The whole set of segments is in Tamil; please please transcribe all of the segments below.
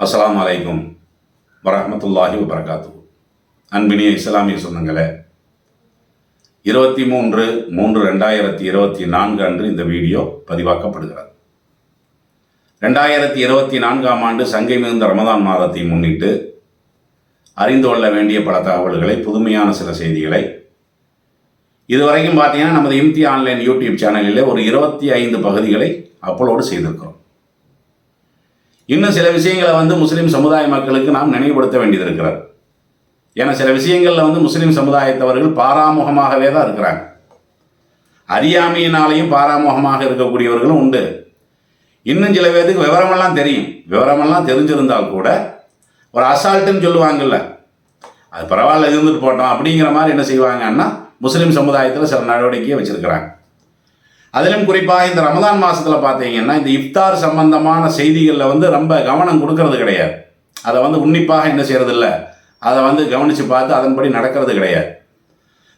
அஸ்லாம் அலைக்கும் வரமத்துல்லாஹி வபரகாத்து அன்பினிய இஸ்லாமிய சொந்தங்களே இருபத்தி மூன்று மூன்று ரெண்டாயிரத்தி இருபத்தி நான்கு அன்று இந்த வீடியோ பதிவாக்கப்படுகிறது. ரெண்டாயிரத்தி இருபத்தி நான்காம் ஆண்டு சங்கை மிகுந்த ரமதான் மாதத்தை முன்னிட்டு அறிந்து கொள்ள வேண்டிய பல தகவல்களை புதுமையான சில செய்திகளை இதுவரைக்கும் பார்த்தீங்கன்னா நமது இம்தி ஆன்லைன் யூடியூப் சேனலில் ஒரு இருபத்தி ஐந்து பகுதிகளை அப்லோடு செய்திருக்கிறோம். இன்னும் சில விஷயங்களை வந்து முஸ்லீம் சமுதாய மக்களுக்கு நாம் நினைவுபடுத்த வேண்டியது இருக்கிறது ஏன்னா சில விஷயங்களில் வந்து முஸ்லீம் சமுதாயத்தவர்கள் பாராமுகமாகவே தான் இருக்கிறாங்க. அறியாமையினாலையும் பாராமுகமாக இருக்கக்கூடியவர்களும் உண்டு. இன்னும் சில பேருக்கு விவரமெல்லாம் தெரியும். விவரமெல்லாம் தெரிஞ்சிருந்தால் கூட ஒரு அசால்ட்டுன்னு சொல்லுவாங்கல்ல அது பரவாயில்ல இருந்துட்டு போட்டோம். அப்படிங்கிற மாதிரி என்ன செய்வாங்கன்னா முஸ்லீம் சமுதாயத்தில் சில நடவடிக்கையை வச்சுருக்கிறாங்க. அதிலும் குறிப்பாக இந்த ரமதான் மாதத்தில் பார்த்தீங்கன்னா இந்த இஃப்தார் சம்பந்தமான செய்திகளில் வந்து ரொம்ப கவனம் கொடுக்கறது கிடையாது. அதை வந்து உன்னிப்பாக என்ன செய்யறதில்ல? அதை வந்து கவனித்து பார்த்து அதன்படி நடக்கிறது கிடையாது.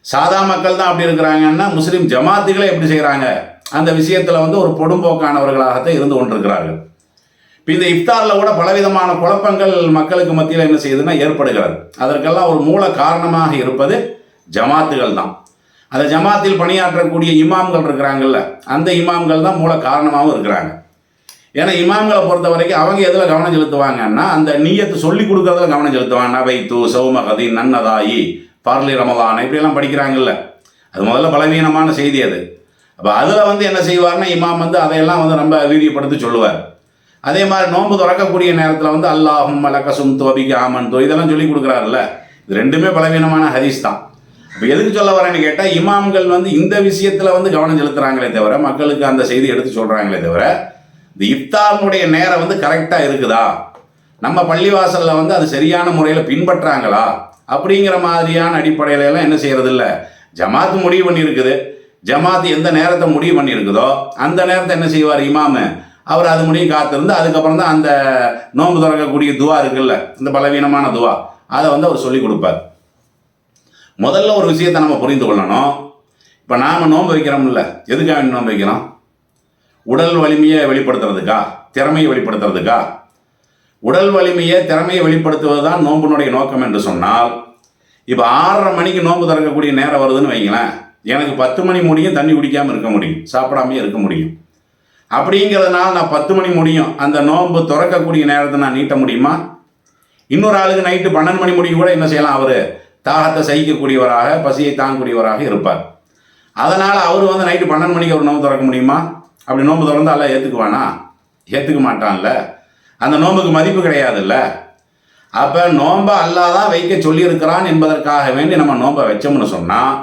சாதா மக்கள் தான் அப்படி இருக்கிறாங்கன்னா முஸ்லீம் ஜமாத்துகளே எப்படி செய்கிறாங்க அந்த விஷயத்தில் வந்து ஒரு பொடும்போக்கானவர்களாகத்தான் இருந்து கொண்டிருக்கிறார்கள். இப்போ இந்த இஃப்தாரில் கூட பலவிதமான குழப்பங்கள் மக்களுக்கு மத்தியில் என்ன செய்யுதுன்னா ஏற்படுகிறது. அதற்கெல்லாம் ஒரு மூல காரணமாக இருப்பது ஜமாத்துகள் தான். அந்த ஜமாத்தில் பணியாற்றக்கூடிய இமாம்கள் இருக்கிறாங்கல்ல அந்த இமாம்கள் தான் மூல காரணமாகவும் இருக்கிறாங்க. ஏன்னா இமாம்களை பொறுத்த வரைக்கும் அவங்க எதில் கவனம் செலுத்துவாங்கன்னா அந்த நீயத்தை சொல்லி கொடுக்கறதுல கவனம் செலுத்துவாங்க. நவைத்து சௌமகதி நன்னதாயி பார்லி ரமதான் இப்படியெல்லாம் படிக்கிறாங்கல்ல. அது முதல்ல பலவீனமான செய்தி அது. அப்போ அதில் வந்து என்ன செய்வார்னா இமாம் வந்து அதையெல்லாம் வந்து ரொம்ப வீரியப்படுத்தி சொல்லுவார். அதே மாதிரி நோன்பு திறக்கக்கூடிய நேரத்தில் வந்து அல்லாஹும் மலக்கசும் தோபிக்கு ஆமன் தோ இதெல்லாம் சொல்லி கொடுக்குறாருல்ல. இது ரெண்டுமே பலவீனமான ஹதீஸ் தான். இப்போ எதுக்கு சொல்ல வரேன்னு கேட்டால் இமாம்கள் வந்து இந்த விஷயத்தில் வந்து கவனம் செலுத்துகிறாங்களே தவிர மக்களுக்கு அந்த செய்தி எடுத்து சொல்கிறாங்களே தவிர இந்த இஃப்தாரினுடைய நேரம் வந்து கரெக்டாக இருக்குதா? நம்ம பள்ளிவாசலில் வந்து அது சரியான முறையில் பின்பற்றாங்களா? அப்படிங்கிற மாதிரியான அடிப்படையில எல்லாம் என்ன செய்யறது இல்லை ஜமாத்து முடிவு பண்ணியிருக்குது. ஜமாத்து எந்த நேரத்தை முடிவு பண்ணியிருக்குதோ அந்த நேரத்தை என்ன செய்வார் இமாமு? அவர் அது முடியும் காத்திருந்து அதுக்கப்புறம் தான் அந்த நோன்பு திறக்கக்கூடிய துவா இருக்குல்ல இந்த பலவீனமான துவா அதை வந்து அவர் சொல்லி கொடுப்பார். முதல்ல ஒரு விஷயத்தை நம்ம புரிந்து கொள்ளணும். இப்போ நாம் நோன்பு வைக்கிறோம்ல. எதுக்காக நோன்பு வைக்கிறோம்? உடல் வலிமையை வெளிப்படுத்துறதுக்கா? திறமையை வெளிப்படுத்துறதுக்கா? உடல் வலிமையை திறமையை வெளிப்படுத்துவது தான் நோம்பினுடைய நோக்கம் என்று சொன்னால் இப்போ ஆறரை மணிக்கு நோன்பு திறக்கக்கூடிய நேரம் வருதுன்னு வைங்களேன். எனக்கு பத்து மணி முடியும் தண்ணி குடிக்காமல் இருக்க முடியும். சாப்பிடாமையே இருக்க முடியும். அப்படிங்கிறதுனால நான் பத்து மணி முடியும். அந்த நோன்பு திறக்கக்கூடிய நேரத்தை நான் நீட்ட முடியுமா? இன்னொரு ஆளுக்கு நைட்டு பன்னெண்டு மணி முடியும் கூட என்ன செய்யலாம் அவர்? தாகத்தை சகிக்கக்கூடியவராக பசியை தாங்கக்கூடியவராக இருப்பார். அதனால் அவர் வந்து நைட்டு பன்னெண்டு மணிக்கு ஒரு நோன்பு திறக்க முடியுமா? அப்படி நோன்பு திறந்து அல்ல ஏற்றுக்குவானா ஏற்றுக்க மாட்டான்ல. அந்த நோன்புக்கு மதிப்பு கிடையாதுல்ல. அப்போ நோன்பை அல்லாதான் வைக்க சொல்லியிருக்கிறான் என்பதற்காக வேண்டி நம்ம நோன்பை வச்சோம்னு சொன்னால்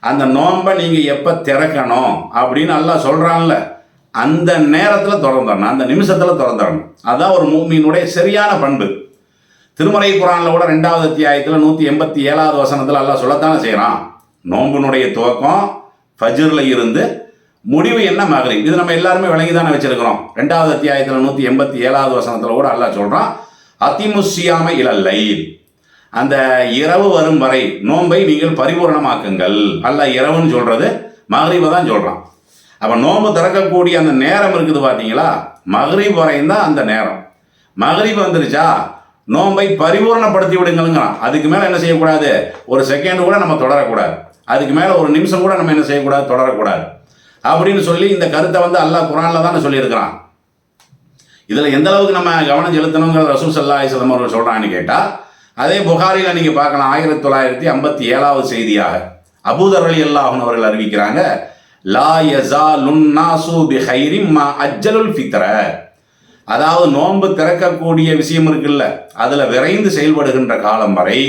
அந்த நோம்பை நீங்கள் எப்போ திறக்கணும் அப்படின்னு நல்லா சொல்கிறான்ல அந்த நேரத்தில் திறந்துடணும். அந்த நிமிஷத்தில் திறந்துடணும். அதுதான் ஒரு மூமியினுடைய சரியான பண்பு. திருமறை குரானில் கூட ரெண்டாவது அத்தியாயத்தில் நூற்றி எண்பத்தி ஏழாவது வசனத்தில் எல்லாம் சொல்லத்தானே செய்கிறான் நோம்பினுடைய துவக்கம் ஃபஜ்ரில் இருந்து முடிவு என்ன மகளிர் இது நம்ம எல்லாருமே விளங்கி தானே வச்சிருக்கிறோம். ரெண்டாவது அத்தியாயத்தில் நூற்றி எண்பத்தி ஏழாவது வசனத்தில் கூட அல்லாஹ் சொல்கிறான் அத்திமுசியாம இலல்லை அந்த இரவு வரும் வரை நோன்பை நீங்கள் பரிபூரணமாக்குங்கள். அல்ல இரவுன்னு சொல்கிறது மகரிபை தான் சொல்கிறான் அப்போ நோன்பு திறக்கக்கூடிய அந்த நேரம் இருக்குது பார்த்தீங்களா மகரீப் வரையும் தான் அந்த நேரம். மகரீப் வந்துருச்சா? நோன்பை பரிபூரணப்படுத்தி விடுங்கள்ங்கிறான். அதுக்கு மேலே என்ன செய்யக்கூடாது? ஒரு செகண்ட் கூட நம்ம தொடரக்கூடாது. அதுக்கு மேலே ஒரு நிமிஷம் கூட நம்ம என்ன செய்யக்கூடாது? தொடரக்கூடாது. அப்படின்னு சொல்லி இந்த கருத்தை வந்து அல்லாஹ் குரானில் தானே சொல்லியிருக்கிறான். இதில் எந்த அளவுக்கு நம்ம கவனம் செலுத்தணுங்கிற ரசூல் சல்லா அலிஸ்லம் அவர்கள் சொல்கிறான்னு கேட்டால் அதே புகாரியில் நீங்கள் பார்க்கலாம். ஆயிரத்தி தொள்ளாயிரத்தி ஐம்பத்தி ஏழாவது செய்தியாக அபூதர் அலி அல்லாஹன் அவர்கள் அறிவிக்கிறாங்க லா யசா லுன்னாசு பி ஹைரிம் மா அஜ்ஜலுல் ஃபித்ர. அதாவது நோன்பு திறக்கக்கூடிய விஷயம் இருக்குல்ல அதில் விரைந்து செயல்படுகின்ற காலம் வரை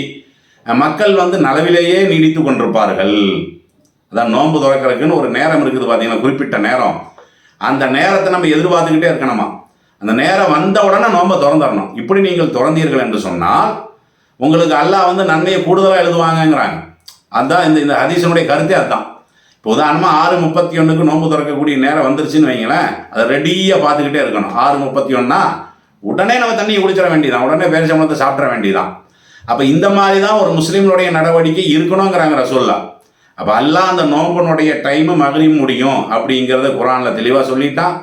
மக்கள் வந்து நலவிலேயே நீடித்து கொண்டிருப்பார்கள். அதான் நோன்பு துறக்கிறதுக்குன்னு ஒரு நேரம் இருக்குது பார்த்தீங்கன்னா குறிப்பிட்ட நேரம். அந்த நேரத்தை நம்ம எதிர்பார்த்துக்கிட்டே இருக்கணுமா? அந்த நேரம் வந்த உடனே நோன்பை திறந்துடணும். இப்படி நீங்கள் திறந்தீர்கள் என்று சொன்னால் உங்களுக்கு அல்லாஹ் வந்து நன்மையை கூடுதலாக எழுதுவாங்கங்கிறாங்க. அதுதான் இந்த இந்த ஹதீசனுடைய கருத்தே அதுதான். இப்போ உதாரணமாக ஆறு முப்பத்தி ஒன்றுக்கு நோன்பு திறக்கக்கூடிய நேரம் வந்துருச்சுன்னு வைங்களேன் அதை ரெடியாக பார்த்துக்கிட்டே இருக்கணும். ஆறு முப்பத்தி ஒன்றா உடனே நம்ம தண்ணியை குடிச்சிட வேண்டியதான் உடனே பேரிச்சம்பளத்தை சாப்பிட வேண்டியதான் அப்போ இந்த மாதிரி தான் ஒரு முஸ்லீம்களுடைய நடவடிக்கை இருக்கணுங்கிறாங்க ரசோல்லா அப்போ அல்லாஹ் அந்த நோம்பனுடைய டைமு மகரிப் முடியும் அப்படிங்கிறத குரானில் தெளிவாக சொல்லிட்டான்.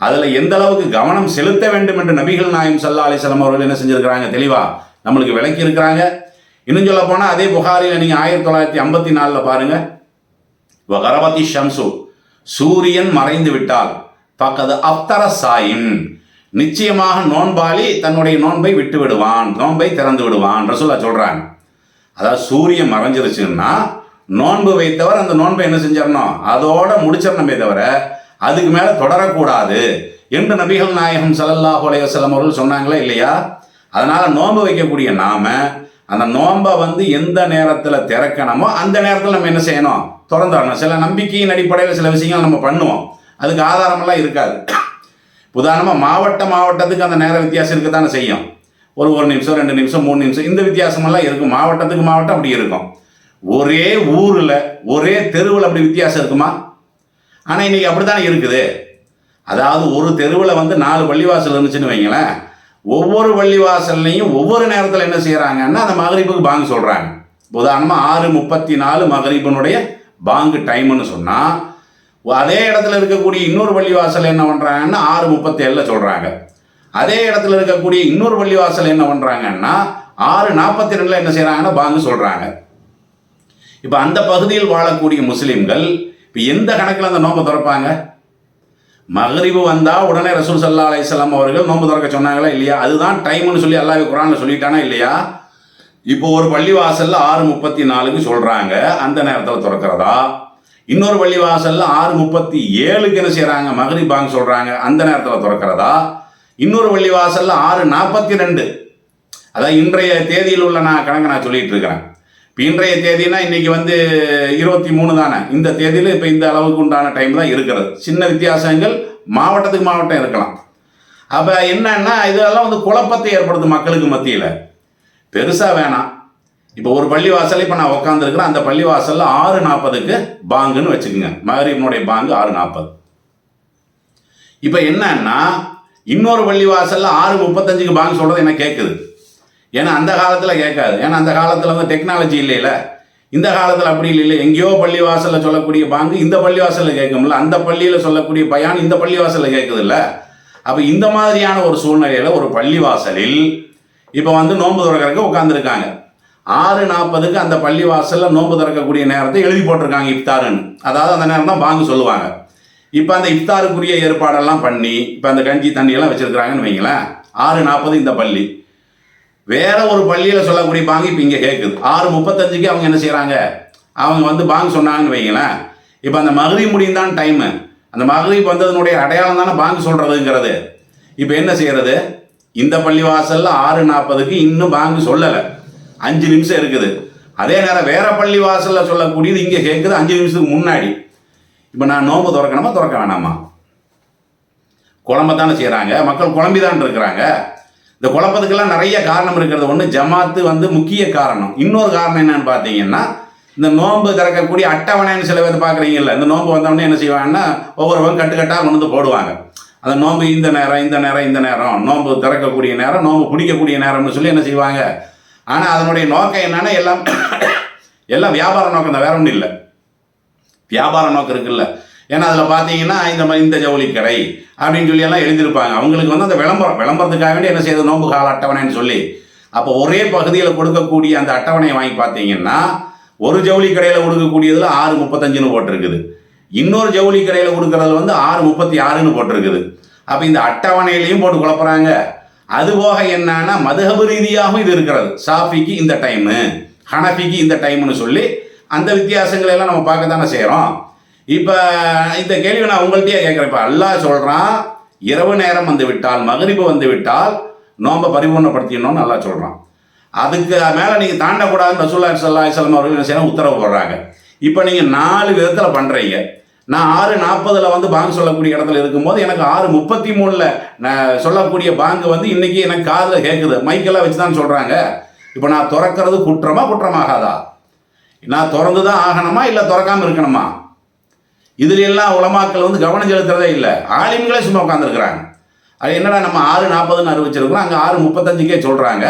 அதில் எந்த அளவுக்கு கவனம் செலுத்த வேண்டும் என்று நபிகள் நாயம் சல்லா அலிசல்லாம் அவர்கள் என்ன செஞ்சுருக்கிறாங்க தெளிவாக நம்மளுக்கு விளக்கி இருக்கிறாங்க இன்னும் சொல்ல போனால் அதே புகாரில் நீங்கள் ஆயிரத்தி தொள்ளாயிரத்தி ஐம்பத்தி நாலில் பாருங்கள் வகரவதி ஷம்சு. சூரியன் மறைந்து விட்டால் பக்கது அப்தர சாயின். நிச்சயமாக நோன்பாளி தன்னுடைய நோன்பை விட்டு விடுவான் நோன்பை திறந்து விடுவான் ரசூலா சொல்கிறாங்க அதாவது சூரியன் மறைஞ்சிருச்சுன்னா நோன்பு வைத்தவர் அந்த நோன்பை என்ன செஞ்சிடணும்? அதோட முடிச்சிடணுமே தவிர அதுக்கு மேலே தொடரக்கூடாது என்று நபிகள் நாயகம் சலல்லா அலைஹி வஸல்லம் அவர்கள் சொன்னாங்களா இல்லையா? அதனால நோன்பு வைக்கக்கூடிய நாம அந்த நோன்பை வந்து எந்த நேரத்தில் திறக்கணுமோ அந்த நேரத்தில் நம்ம என்ன செய்யணும்? திறந்தாடணும் சில நம்பிக்கையின் அடிப்படையில் சில விஷயங்கள் நம்ம பண்ணுவோம். அதுக்கு ஆதாரமெல்லாம் இருக்காது. உதாரணமாக மாவட்ட மாவட்டத்துக்கு அந்த நேர வித்தியாசம் இருக்கத்தானே செய்யும். ஒரு ஒரு நிமிஷம் ரெண்டு நிமிஷம் மூணு நிமிஷம் இந்த வித்தியாசமெல்லாம் இருக்கும். மாவட்டத்துக்கு மாவட்டம் அப்படி இருக்கும். ஒரே ஊரில் ஒரே தெருவில் அப்படி வித்தியாசம் இருக்குமா? ஆனால் இன்றைக்கி அப்படி தானே இருக்குது. அதாவது ஒரு தெருவில் வந்து நாலு பள்ளிவாசல் இருந்துச்சுன்னு வைங்களேன். ஒவ்வொரு பள்ளிவாசல்லையும் ஒவ்வொரு நேரத்தில் என்ன செய்கிறாங்கன்னா அந்த மகரிப்புக்கு பாங்க சொல்கிறாங்க உதாரணமாக ஆறு முப்பத்தி நாலு மகரிப்பினுடைய பாங்கு டைம்னு சொன்னால் அதே இடத்துல இருக்கக்கூடிய இன்னொரு பள்ளிவாசல் என்ன பண்ணுறாங்கன்னா ஆறு முப்பத்தேழில் சொல்கிறாங்க அதே இடத்துல இருக்கக்கூடிய இன்னொரு பள்ளிவாசல் என்ன பண்ணுறாங்கன்னா ஆறு நாற்பத்தி ரெண்டில் என்ன செய்கிறாங்கன்னா பாங்கு சொல்கிறாங்க இப்போ அந்த பகுதியில் வாழக்கூடிய முஸ்லீம்கள் இப்போ எந்த கணக்கில் அந்த நோன்பை திறப்பாங்க? மகரிபு வந்தால் உடனே ரசூல் சல்லா அலையம் அவர்கள் நோம்பு திறக்க சொன்னாங்களா இல்லையா? அதுதான் டைம்னு சொல்லி அல்லாவே குரானில் சொல்லிட்டானா இல்லையா? இப்போ ஒரு பள்ளிவாசல்ல ஆறு முப்பத்தி நாலுக்கு சொல்கிறாங்க அந்த நேரத்தில் திறக்கிறதா? இன்னொரு பள்ளிவாசல்ல ஆறு முப்பத்தி ஏழுக்கு என்ன செய்கிறாங்க மகரிப் பாங்க சொல்கிறாங்க அந்த நேரத்தில் திறக்கிறதா? இன்னொரு பள்ளிவாசல்ல ஆறு நாற்பத்தி ரெண்டு அதான் இன்றைய தேதியில் உள்ள நான் கணக்கு நான் சொல்லிட்டு இருக்கிறேன். இப்போ இன்றைய தேதினா இன்னைக்கு வந்து இருபத்தி மூணு தானே. இந்த தேதியில் இப்போ இந்த அளவுக்கு உண்டான டைம் தான் இருக்கிறது. சின்ன வித்தியாசங்கள் மாவட்டத்துக்கு மாவட்டம் இருக்கலாம். அப்போ என்னன்னா இதெல்லாம் வந்து குழப்பத்தை ஏற்படுத்தும் மக்களுக்கு மத்தியில். பெருசாக வேணாம். இப்போ ஒரு பள்ளிவாசல் இப்போ நான் உட்காந்துருக்கிறேன் அந்த பள்ளிவாசலில் ஆறு நாற்பதுக்கு பாங்குன்னு வச்சுக்கோங்க. மகரீபனுடைய பாங்கு ஆறு நாற்பது இப்போ என்னன்னா இன்னொரு பள்ளிவாசலில் ஆறு முப்பத்தஞ்சுக்கு பாங்கு சொல்கிறது என்ன கேட்குது ஏன்னா அந்த காலத்தில் கேட்காது. ஏன்னா அந்த காலத்தில் வந்து டெக்னாலஜி இல்லைல்ல இந்த காலத்தில் அப்படி இல்லை எங்கேயோ பள்ளிவாசலில் சொல்லக்கூடிய பாங்கு இந்த பள்ளிவாசலில் கேட்கும்ல. அந்த பள்ளியில் சொல்லக்கூடிய பயான் இந்த பள்ளிவாசலில் கேட்குதுல்ல. அப்போ இந்த மாதிரியான ஒரு சூழ்நிலையில் ஒரு பள்ளிவாசலில் இப்போ வந்து நோன்பு திறக்கறதுக்கு உட்காந்துருக்காங்க ஆறு நாற்பதுக்கு அந்த பள்ளி வாசலில் நோன்பு திறக்கக்கூடிய நேரத்தை எழுதி போட்டிருக்காங்க இஃப்தாருன்னு. அதாவது அந்த நேரம் தான் பாங்கு சொல்லுவாங்க. இப்போ அந்த இஃப்தாருக்குரிய ஏற்பாடெல்லாம் பண்ணி இப்போ அந்த கஞ்சி தண்ணியெல்லாம் வச்சுருக்கிறாங்கன்னு வைங்களேன். ஆறு நாற்பது இந்த பள்ளி. வேற ஒரு பள்ளியில் சொல்லக்கூடிய பாங்கு இப்போ இங்கே கேட்குது ஆறு முப்பத்தஞ்சுக்கு அவங்க என்ன செய்கிறாங்க அவங்க வந்து பாங்கு சொன்னாங்கன்னு வைங்களேன். இப்போ அந்த மகரி முடியும் தான் டைமு அந்த மகரிப் வந்ததுனுடைய அடையாளம் தானே பாங்கு சொல்கிறதுங்கிறது இப்போ என்ன செய்கிறது இந்த பள்ளிவாசலில் ஆறு நாற்பதுக்கு இன்னும் பாங்கு சொல்லலை. அஞ்சு நிமிஷம் இருக்குது. அதே நேரம் வேற பள்ளிவாசலில் சொல்லக்கூடியது இங்கே கேட்குது அஞ்சு நிமிஷத்துக்கு முன்னாடி. இப்போ நான் நோன்பு திறக்கணுமா திறக்க வேணாமா? குழம்ப தானே செய்கிறாங்க மக்கள் குழம்பி தான் இருக்கிறாங்க. இந்த குழப்பத்துக்கெல்லாம் நிறைய காரணம் இருக்கிறது. ஒன்று ஜமாத்து வந்து முக்கிய காரணம். இன்னொரு காரணம் என்னன்னு பார்த்தீங்கன்னா இந்த நோன்பு திறக்கக்கூடிய அட்டவணைன்னு சில பேர் பார்க்குறீங்கல்ல இந்த நோன்பு வந்தவொடனே என்ன செய்வாங்கன்னா ஒவ்வொருவங்க கட்டுக்கட்டாக கொண்டு வந்து போடுவாங்க. அந்த நோன்பு இந்த நேரம் இந்த நேரம் இந்த நேரம். நோன்பு திறக்கக்கூடிய நேரம் நோன்பு பிடிக்கக்கூடிய நேரம்னு சொல்லி என்ன செய்வாங்க? ஆனால் அதனுடைய நோக்கம் என்னன்னா எல்லாம் எல்லாம் வியாபார நோக்கம் தான் வேற ஒன்றும் இல்லை. வியாபார நோக்கம் இருக்குல்ல. ஏன்னா அதில் பார்த்தீங்கன்னா இந்த மாதிரி இந்த ஜவுளி கடை அப்படின்னு சொல்லி எல்லாம் எழுதியிருப்பாங்க. அவங்களுக்கு வந்து அந்த விளம்பரம் விளம்பரத்துக்காக வேண்டி என்ன செய்யுது நோன்பு கால அட்டவணைன்னு சொல்லி. அப்போ ஒரே பகுதியில் கொடுக்கக்கூடிய அந்த அட்டவணையை வாங்கி பார்த்தீங்கன்னா ஒரு ஜவுளி கடையில் கொடுக்கக்கூடியதில் ஆறு முப்பத்தஞ்சுன்னு போட்டிருக்குது. இன்னொரு ஜவுளி கடையில் கொடுக்கறதுல வந்து ஆறு முப்பத்தி ஆறுன்னு போட்டிருக்குது. அப்போ இந்த அட்டவணையிலையும் போட்டு குழப்புறாங்க. அதுபோக என்னன்னா மதுகபு ரீதியாகவும் இது இருக்கிறது. சாஃபிக்கு இந்த டைமு ஹனஃபிக்கு இந்த டைம்னு சொல்லி அந்த வித்தியாசங்களை எல்லாம் நம்ம பார்க்க தானே செய்கிறோம் இப்போ இந்த கேள்வி நான் உங்கள்கிட்டயே கேட்குறேன். இப்போ அல்லாஹ் சொல்கிறான் இரவு நேரம் வந்து விட்டால் மகரிப்பு வந்து விட்டால் நோன்பை பரிபூர்ணப்படுத்திடணும்னு நல்லா சொல்கிறான் அதுக்கு மேலே நீங்கள் தாண்டக்கூடாதுன்னு ரசூல்லா சல்லா இஸ்லாம் அவர்கள் என்ன செய்யணும் உத்தரவு போடுறாங்க. இப்போ நீங்கள் நாலு விதத்தில் பண்ணுறீங்க நான் ஆறு நாற்பதில் வந்து பாங்கு சொல்லக்கூடிய இடத்துல இருக்கும்போது எனக்கு ஆறு முப்பத்தி மூணில் நான் சொல்லக்கூடிய பாங்கு வந்து இன்னைக்கு எனக்கு காதில் கேட்குது மைக்கெல்லாம் வச்சு தான் சொல்கிறாங்க இப்போ நான் திறக்கிறது குற்றமா குற்றமாகாதா? நான் திறந்து தான் ஆகணுமா இல்லை திறக்காமல் இருக்கணுமா? இதுல எல்லாம் உலமாக்கள் வந்து கவனம் செலுத்துறதே இல்லை. ஆலிம்களே சும்மா உட்காந்துருக்குறாங்க அது என்னடா நம்ம ஆறு நாற்பதுன்னு அறிவிச்சிருக்கிறோம் அங்கே ஆறு முப்பத்தஞ்சுக்கே சொல்கிறாங்க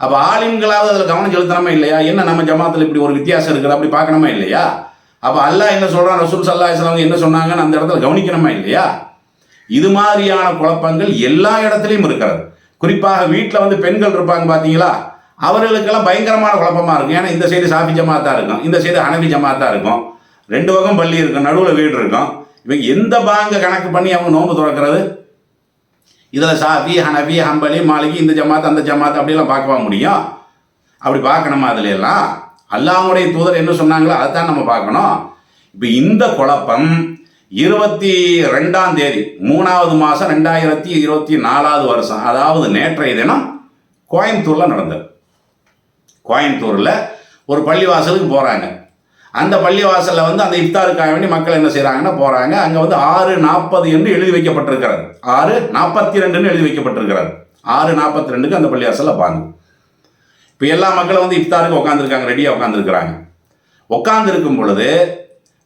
அப்போ ஆலிம்களாவது அதில் கவனம் செலுத்தணுமா இல்லையா? என்ன நம்ம ஜமாத்தில் இப்படி ஒரு வித்தியாசம் இருக்குது அப்படி பார்க்கணுமா இல்லையா? அப்போ அல்லாஹ் என்ன சொல்கிறான் ரசூல் சல்லா இஸ்லாம் என்ன சொன்னாங்கன்னு அந்த இடத்துல கவனிக்கணுமா இல்லையா? இது மாதிரியான குழப்பங்கள் எல்லா இடத்துலையும் இருக்கிறது. குறிப்பாக வீட்டில் வந்து பெண்கள் இருப்பாங்க பார்த்தீங்களா அவர்களுக்கெல்லாம் பயங்கரமான குழப்பமா இருக்கும். ஏன்னா இந்த சைடு சாஃபி ஜமாத்தா இருக்கும். இந்த சைடு ஹனபி ஜமாத்தா இருக்கும். ரெண்டு பக்கம் பள்ளி இருக்கும். நடுவில் வீடு இருக்கும். இவங்க எந்த பேங்கை கணக்கு பண்ணி அவங்க நோன்பு திறக்கிறது? இதில் சாஃபி ஹனபி ஹம்பலி மாளிகை இந்த ஜமாத் அந்த ஜமாத் அப்படிலாம் பார்க்கவா முடியும். அப்படி பார்க்கணுமா அதுல எல்லாம் அல்லாஹ்வுடைய தூதர் என்ன சொன்னாங்களோ அதுதான் நம்ம பார்க்கணும். இப்போ இந்த குழப்பம் இருபத்தி ரெண்டாம் தேதி மூணாவது மாதம் ரெண்டாயிரத்தி இருபத்தி நாலாவது வருஷம் அதாவது நேற்றைய தினம் கோயம்புத்தூரில் நடந்தது. கோயம்புத்தூரில் ஒரு பள்ளிவாசலுக்கு போகிறாங்க அந்த பள்ளிவாசலில் வந்து அந்த இஃப்தாருக்காக வேண்டி மக்கள் என்ன செய்கிறாங்கன்னா போகிறாங்க அங்கே வந்து ஆறு நாற்பது என்று எழுதி வைக்கப்பட்டிருக்கிறது. ஆறு நாற்பத்தி ரெண்டுன்னு எழுதி வைக்கப்பட்டிருக்கிறது. ஆறு நாற்பத்தி ரெண்டுக்கு அந்த பள்ளிவாசலில் பாங்க இப்போ எல்லா மக்களும் வந்து இஃப்தாருக்கு உட்காந்துருக்காங்க ரெடியாக உட்காந்துருக்குறாங்க உட்காந்துருக்கும் பொழுது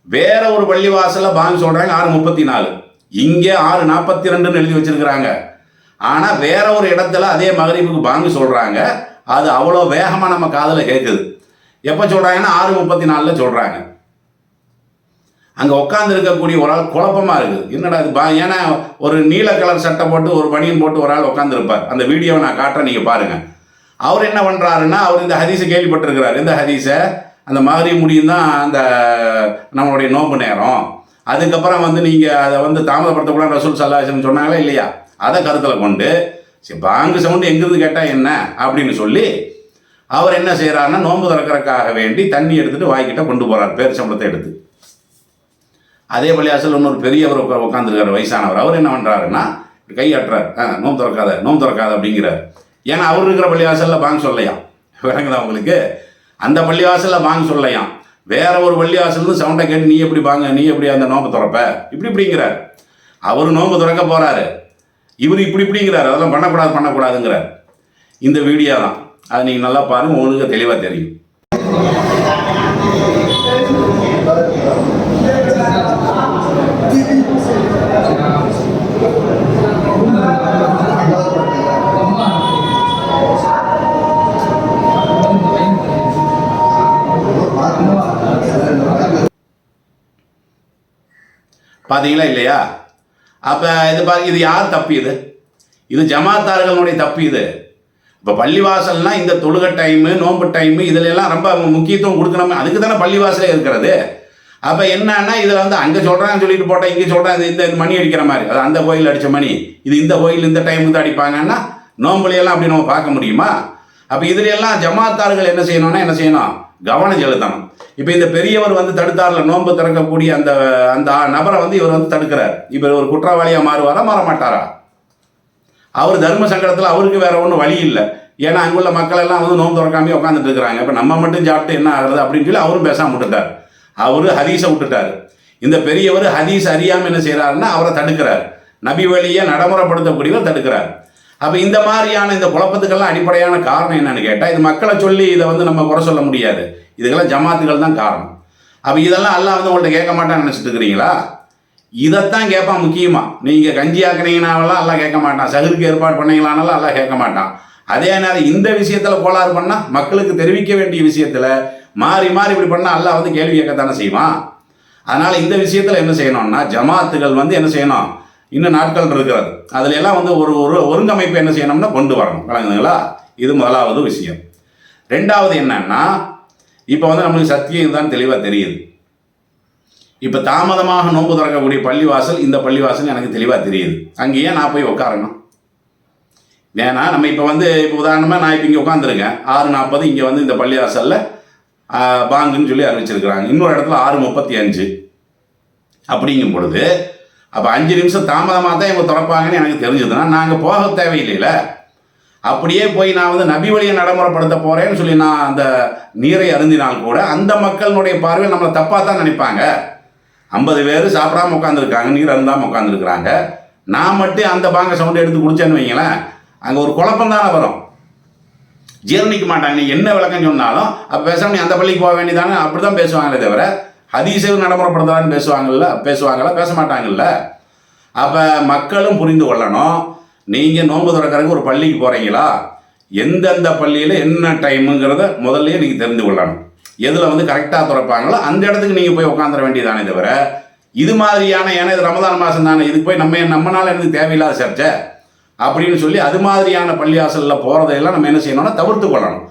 வேற ஒரு பள்ளிவாசலில் பாங்க சொல்கிறாங்க ஆறு முப்பத்தி நாலு இங்கே ஆறு நாற்பத்தி ரெண்டுன்னு எழுதி வச்சிருக்கிறாங்க. ஆனால் வேற ஒரு இடத்துல அதே மகரிப்புக்கு பாங்கு சொல்கிறாங்க அது அவ்வளோ வேகமாக நம்ம காதில் கேட்குது எப்போ சொல்கிறாங்கன்னா ஆறு முப்பத்தி நாலில் சொல்கிறாங்க அங்கே உட்காந்து இருக்கக்கூடிய ஒரு ஆள் குழப்பமாக இருக்குது. என்னடா இது பா ஏன்னா ஒரு நீல கலர் சட்டை போட்டு ஒரு பனியன் போட்டு ஒரு ஆள் உட்காந்துருப்பார் அந்த வீடியோவை நான் காட்டுறேன் நீங்கள் பாருங்கள் அவர் என்ன பண்ணுறாருன்னா அவர் இந்த ஹதீஸை கேள்விப்பட்டிருக்கிறார். இந்த ஹதீஸை? அந்த மாதிரி முடியும் தான் அந்த நம்மளுடைய நோன்பு நேரம். அதுக்கப்புறம் வந்து நீங்கள் அதை வந்து தாமதப்படுத்தக்கூடாது ரசூல் சல்லாஹன் சொன்னாங்களா இல்லையா? அதை கருத்தில் கொண்டு சரி பாங்கு சவுண்டு எங்கிருந்து கேட்டால் என்ன? அப்படின்னு சொல்லி அவர் என்ன செய்கிறாருன்னா நோன்பு திறக்கறதுக்காக வேண்டி தண்ணி எடுத்துகிட்டு வாய்க்கிட்ட கொண்டு போகிறார் பேர் சம்பளத்தை எடுத்து. அதே பள்ளியாசல் இன்னொரு பெரியவர் உட்காந்துருக்கார் வயசானவர். அவர் என்ன பண்ணுறாருன்னா கையாட்டுறார். ஆ நோம்பு திறக்காத நோம்பு திறக்காத அப்படிங்கிறார். ஏன்னா அவர் இருக்கிற பள்ளிவாசலில் பாங்க சொல்லையாம். விளங்குதா உங்களுக்கு? அந்த பள்ளிவாசலில் பாங்க சொல்லையாம். வேற ஒரு பள்ளிவாசல்னு சவுண்டை கேட்டு நீ எப்படி பாங்க நீ எப்படி அந்த நோம்பு திறப்ப? இப்படி இப்படிங்கிறார். அவர் நோம்பு திறக்க போகிறாரு இவர் இப்படி இப்படிங்கிறார். அதெல்லாம் பண்ணக்கூடாது பண்ணக்கூடாதுங்கிறார். இந்த வீடியோ தான். அதை நீங்கள் நல்லா பாருங்கள் உங்களுக்கு தெளிவாக தெரியும். பார்த்தீங்களா இல்லையா? அப்போ இது பா இது யார் தப்பு இது? இது ஜமாத்தார்களுடைய தப்பு இது. இப்போ பள்ளிவாசல்னால் இந்த தொழுகை டைமு நோன்பு டைமு இதிலெல்லாம் ரொம்ப முக்கியத்துவம் கொடுக்கணும் அதுக்கு தானே பள்ளிவாசலே இருக்கிறது. அப்போ என்னன்னா இதில் வந்து அங்கே சொல்கிறான்னு சொல்லிட்டு போட்டால் இங்கே சொல்கிறேன் இது இந்த மணி அடிக்கிற மாதிரி. அது அந்த கோயில் அடித்த மணி. இது இந்த கோயில் இந்த டைமுக்கு தான் அடிப்பாங்கன்னா நோம்புலையெல்லாம் அப்படி நம்ம பார்க்க முடியுமா? அப்போ இதுல எல்லாம் ஜமாத்தார்கள் என்ன செய்யணும்னா என்ன செய்யணும்? கவனம் செலுத்தணும். இப்போ இந்த பெரியவர் வந்து தடுத்தார்ல நோன்பு திறக்கக்கூடிய அந்த அந்த நபரை வந்து இவர் வந்து தடுக்கிறார். இவர் ஒரு குற்றவாளியாக மாறுவாரா மாற மாட்டாரா அவர் தர்ம சங்கடத்தில் அவருக்கு வேற ஒன்றும் வழி இல்லை. ஏன்னா அங்குள்ள மக்கள் எல்லாம் வந்து நோன்பு திறக்காமே உட்காந்துட்டு இருக்கிறாங்க. இப்போ நம்ம மட்டும் சாப்பிட்டு என்ன ஆகுறது அப்படின்னு சொல்லி அவரும் பேசாமல் விட்டுட்டார். அவரு ஹதீஸை விட்டுட்டார். இந்த பெரியவர் ஹதீஸ் அறியாமல் என்ன செய்கிறாருன்னா அவரை தடுக்கிறார். நபி வழியை நடைமுறைப்படுத்தக்கூடியவர் தடுக்கிறார். அப்போ இந்த மாதிரியான இந்த குழப்பத்துக்கெல்லாம் அடிப்படையான காரணம் என்னன்னு கேட்டால் இது மக்களை சொல்லி இதை வந்து நம்ம குறை சொல்ல முடியாது. இதுக்கெல்லாம் ஜமாத்துகள் தான் காரணம். அப்போ இதெல்லாம் அல்லாஹ் வந்து உங்கள்கிட்ட கேட்க மாட்டான்னு நினச்சிட்டு இருக்கிறீங்களா? இதைத்தான் கேட்பான் முக்கியமாக நீங்கள் கஞ்சி ஆக்குனீங்கனாவெல்லாம் எல்லாம் கேட்க மாட்டான். சகுருக்கு ஏற்பாடு பண்ணீங்களானாலும் எல்லாம் கேட்க மாட்டான். அதே நேரம் இந்த விஷயத்தில் கோளாறு பண்ணால் மக்களுக்கு தெரிவிக்க வேண்டிய விஷயத்தில் மாறி மாறி இப்படி பண்ணால் அல்லாஹ் வந்து கேள்வி கேட்கத்தானே செய்வான். அதனால் இந்த விஷயத்தில் என்ன செய்யணும்னா ஜமாத்துகள் வந்து என்ன செய்யணும்? இன்னும் நாட்கள் இருக்கிறது. அதில் எல்லாம் வந்து ஒரு ஒரு ஒருங்கமைப்பு என்ன செய்யணும்னா கொண்டு வரணும். வழங்குதுங்களா இது முதலாவது விஷயம். ரெண்டாவது என்னன்னா இப்போ வந்து நம்மளுக்கு சத்தியம் தான் தெளிவாக தெரியுது. இப்போ தாமதமாக நோன்பு திறக்கக்கூடிய பள்ளிவாசல் இந்த பள்ளிவாசல் எனக்கு தெளிவாக தெரியுது. அங்கேயே நான் போய் உட்காரணும் ஏன்னா நம்ம இப்போ வந்து இப்போ உதாரணமாக நான் இப்போ இங்கே உட்காந்துருக்கேன் ஆறு நாற்பது இங்கே வந்து இந்த பள்ளிவாசலில் பாங்குன்னு சொல்லி அறிவிச்சிருக்கிறாங்க. இன்னொரு இடத்துல ஆறு முப்பத்தி அஞ்சு. அப்படிங்கும் பொழுது அப்போ அஞ்சு நிமிஷம் தாமதமாக தான் இவங்க திறப்பாங்கன்னு எனக்கு தெரிஞ்சதுன்னா நாங்கள் போக தேவையில்லைல. அப்படியே போய் நான் வந்து நபி வழியை நடைமுறைப்படுத்த போகிறேன்னு சொல்லி நான் அந்த நீரை அருந்தினால் கூட அந்த மக்களுடைய பார்வையில் நம்மளை தப்பாக தான் நினைப்பாங்க. ஐம்பது பேர் சாப்பிடாம உட்காந்துருக்காங்க நீர் அருந்தாமல் உட்காந்துருக்குறாங்க நான் மட்டும் அந்த பாங்க சவுண்டு எடுத்து குடிச்சேன்னு வைங்களேன் அங்கே ஒரு குழப்பம் தானே வரும். ஜீரணிக்க மாட்டாங்க நீ என்ன விளக்கம் சொன்னாலும் அப்போ பேசாமல் நீ அந்த பள்ளிக்கு போக வேண்டியதானே அப்படி தான் பேசுவாங்களே தவிர ஹதீஸை நடைமுறைப்படுத்தலான்னு பேசுவாங்கல்ல? பேசுவாங்களா பேச மாட்டாங்கல்ல அப்போ மக்களும் புரிந்து கொள்ளணும். நீங்கள் நோன்பு திறக்கிறதுக்கு ஒரு பள்ளிக்கு போகிறீங்களா எந்தெந்த பள்ளியில் என்ன டைமுங்கிறத முதல்ல நீங்கள் தெரிந்து கொள்ளணும். எதில் வந்து கரெக்டாக திறப்பாங்களோ அந்த இடத்துக்கு நீங்கள் போய் உட்காந்துட வேண்டியதானே தவிர இது மாதிரியான ஏன்னா இது ரமதான் மாதம் தானே இதுக்கு போய் நம்ம நம்மனால எனக்கு தேவையில்லாத சர்ச்சை அப்படின்னு சொல்லி அது மாதிரியான பள்ளி வாசலில் போகிறதையெல்லாம் நம்ம என்ன செய்யணும்னா தவிர்த்து கொள்ளணும்.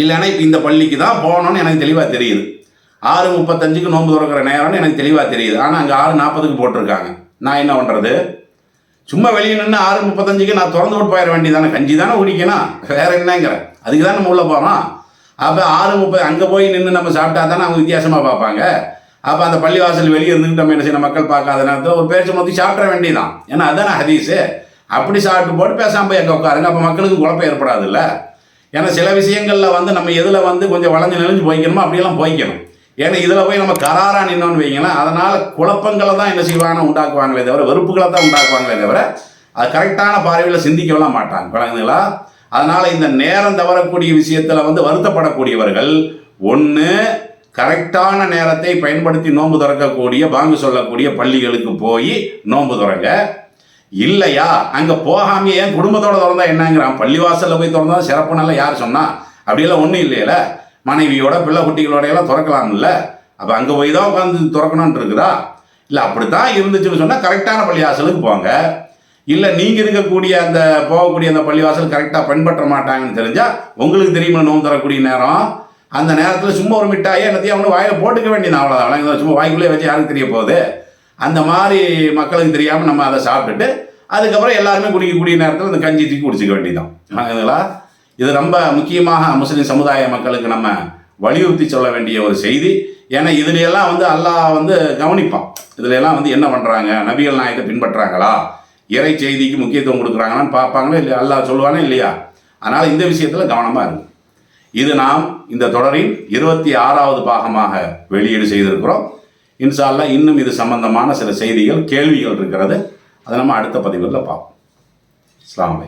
இல்லைன்னா இப்போ இந்த பள்ளிக்கு தான் போகணும்னு எனக்கு தெளிவாக தெரியுது. ஆறு முப்பத்தஞ்சுக்கு நோன்பு திறக்கிற நேரம்னு எனக்கு தெளிவாக தெரியுது. ஆனால் அங்கே ஆறு நாற்பதுக்கு போட்டிருக்காங்க. நான் என்ன பண்ணுறது சும்மா வெளியே நின்று ஆறு முப்பத்தஞ்சுக்கு நான் திறந்து விட்டு போயிட வேண்டியதானே கஞ்சி தானே குடிக்கணும். வேற என்னங்கிறேன் அதுக்கு தான் நம்ம உள்ளே போகிறோம் அப்போ ஆறு முப்பது அங்கே போய் நின்று நம்ம சாப்பிட்டா தானே அவங்க வித்தியாசமாக பார்ப்பாங்க. அப்போ அந்த பள்ளிவாசல் வெளியே இருந்துட்டு நம்ம என்ன செய்யணும் மக்கள் பார்க்காத நேரத்தில் ஒரு பேச்சு மொத்தி சாப்பிட வேண்டியதான் ஏன்னா அதானே ஹதீஸு. அப்படி சாப்பிட்டு போட்டு பேசாமல் போய் எங்கே உட்காருங்க. அப்போ மக்களுக்கு குழப்பம் ஏற்படாதுல்ல. ஏன்னா சில விஷயங்களில் வந்து நம்ம எதில் வந்து கொஞ்சம் வளைஞ்சு நெளிஞ்சு போய்க்கணுமோ அப்படியெல்லாம் போய்க்கணும். ஏன்னா இதில் போய் நம்ம கராராக நின்னோன்னு வைங்களேன் அதனால் குழப்பங்களை தான் என்ன செய்வாங்கன்னா உண்டாக்குவாங்களே தவிர வெறுப்புகளை தான் உண்டாக்குவாங்களே தவிர அது கரெக்டான பார்வையில் சிந்திக்கலாம் மாட்டாங்க குழந்தைங்களா அதனால் இந்த நேரம் தவறக்கூடிய விஷயத்தில் வந்து வருத்தப்படக்கூடியவர்கள் ஒன்று கரெக்டான நேரத்தை பயன்படுத்தி நோன்பு திறக்கக்கூடிய பாங்கு சொல்லக்கூடிய பள்ளிகளுக்கு போய் நோன்பு திறங்க இல்லையா? அங்கே போகாம ஏன் குடும்பத்தோட திறந்தா என்னங்கிறான் பள்ளிவாசலில் போய் திறந்தா சிறப்பு நல்லா யார் சொன்னா? அப்படியெல்லாம் ஒன்றும் இல்லையில. மனைவியோட பிள்ளை குட்டிகளோட எல்லாம் திறக்கலாம்ல. அப்போ அங்கே போய் தான் உட்காந்து திறக்கணும்னு இருக்குதா? இல்லை அப்படித்தான் இருந்துச்சுன்னு சொன்னால் கரெக்டான பள்ளிவாசலுக்கு போங்க. இல்லை நீங்கள் இருக்கக்கூடிய அந்த போகக்கூடிய அந்த பள்ளிவாசல் கரெக்டாக பின்பற்ற மாட்டாங்கன்னு தெரிஞ்சால் உங்களுக்கு தெரியுமா நோன்பு தரக்கூடிய நேரம். அந்த நேரத்தில் சும்மா ஒரு மிட்டாயை என்னத்தையும் அவனு வாயில் போட்டுக்க வேண்டியது அவ்வளோதான் சும்மா வாய்க்குள்ளே வச்சு யாருக்கு தெரிய போகுது? அந்த மாதிரி மக்களுக்கு தெரியாமல் நம்ம அதை சாப்பிட்டுட்டு அதுக்கப்புறம் எல்லாருமே குடிக்கக்கூடிய நேரத்தில் அந்த கஞ்சி தூக்கி குடிச்சிக்க வேண்டியதான் விளங்குதுங்களா இது ரொம்ப முக்கியமாக முஸ்லீம் சமுதாய மக்களுக்கு நம்ம வலியுறுத்தி சொல்ல வேண்டிய ஒரு செய்தி. ஏன்னா இதுலையெல்லாம் வந்து அல்லாஹ் வந்து கவனிப்பான். இதுலையெல்லாம் வந்து என்ன பண்ணுறாங்க நபிகள் நாயகத்தை பின்பற்றுறாங்களா இறை செய்திக்கு முக்கியத்துவம் கொடுக்குறாங்களான்னு பார்ப்பாங்களா இல்லையா? அல்லாஹ் சொல்லுவானே இல்லையா? அதனால் இந்த விஷயத்தில் கவனமாக இருக்கும் இது நாம் இந்த தொடரின் இருபத்தி ஆறாவது பாகமாக வெளியீடு செய்திருக்கிறோம். இன்ஷா இன்னும் இது சம்பந்தமான சில செய்திகள் கேள்விகள் இருக்கிறது. அதை நம்ம அடுத்த பதிவில் பார்ப்போம். அஸ்ஸலாமு